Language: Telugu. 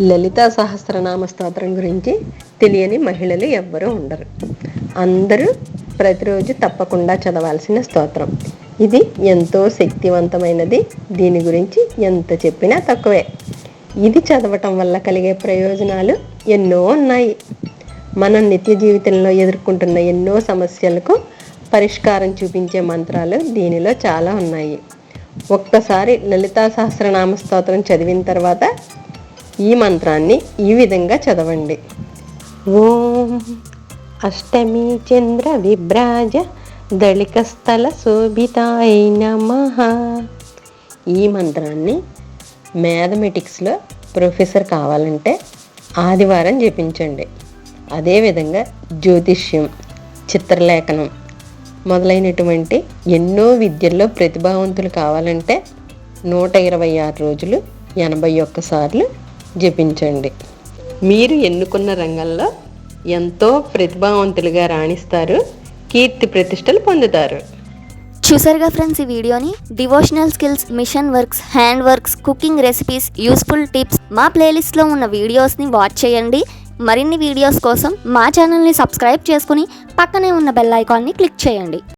లలితా సహస్రనామ స్తోత్రం గురించి తెలియని మహిళలు ఎవ్వరూ ఉండరు. అందరూ ప్రతిరోజు తప్పకుండా చదవాల్సిన స్తోత్రం. ఇది ఎంతో శక్తివంతమైనది. దీని గురించి ఎంత చెప్పినా తక్కువే. ఇది చదవటం వల్ల కలిగే ప్రయోజనాలు ఎన్నో ఉన్నాయి. మనం నిత్య జీవితంలో ఎదుర్కొంటున్న ఎన్నో సమస్యలకు పరిష్కారం చూపించే మంత్రాలు దీనిలో చాలా ఉన్నాయి. ఒక్కసారి లలితా సహస్రనామ స్తోత్రం చదివిన తర్వాత ఈ మంత్రాన్ని ఈ విధంగా చదవండి. ఓం అష్టమి చంద్ర విభ్రాజ దళిక స్థల శోభితాయ నమః. ఈ మంత్రాన్ని మ్యాథమెటిక్స్లో ప్రొఫెసర్ కావాలంటే ఆదివారం జపించండి. అదేవిధంగా జ్యోతిష్యం చిత్రలేఖనం మొదలైనటువంటి ఎన్నో విద్యల్లో ప్రతిభావంతులు కావాలంటే నూట ఇరవై ఆరు రోజులు ఎనభై ఒక్కసార్లు జపించండి. మీరు ఎన్నుకున్న రంగంలో ఎంతో ప్రతిభావంతులుగా రాణిస్తారు కీర్తి ప్రతిష్టలు పొందుతారు. చూసారుగా ఫ్రెండ్స్ ఈ వీడియోని? Devotional skills machine works hand works cooking recipes useful tips మా ప్లేలిస్ట్లో ఉన్న వీడియోస్ని వాచ్ చేయండి. మరిన్ని వీడియోస్ కోసం మా ఛానల్ని సబ్స్క్రైబ్ చేసుకుని పక్కనే ఉన్న బెల్ ఐకాన్ని క్లిక్ చేయండి.